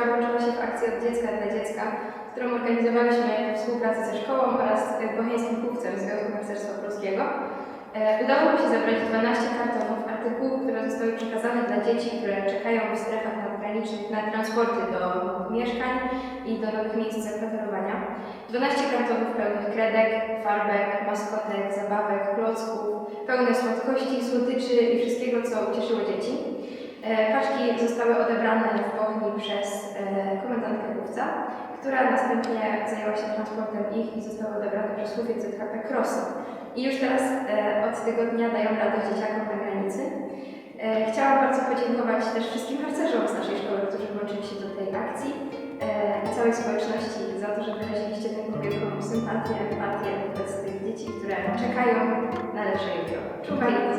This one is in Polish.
która się w akcję od dziecka dla dziecka, którą organizowaliśmy we współpracy ze szkołą oraz e, Bocheńskim Kupcem Związku Harcerstwa Polskiego. E, Udało nam się zebrać 12 kartonów artykułów, które zostały przekazane dla dzieci, które czekają w strefach nadgranicznych na transporty do mieszkań i do nowych miejsc zakwaterowania. 12 kartonów pełnych kredek, farbek, maskotek, zabawek, klocków, pełne słodkości, słodyczy i wszystkiego, co ucieszyło Paczki zostały odebrane w Bochni przez e, komendantkę Główca, która następnie zajęła się transportem ich i zostały odebrane przez chłopiec ZHP Krosno. I już teraz e, od tego dnia dają radość dzieciakom na granicy. E, Chciałam bardzo podziękować też wszystkim harcerzom z naszej szkoły, którzy włączyli się do tej akcji e, i całej społeczności za to, że wyraziliście taką wielką sympatię, empatię wobec tych dzieci, które czekają na lepsze jutro. Czuwaj.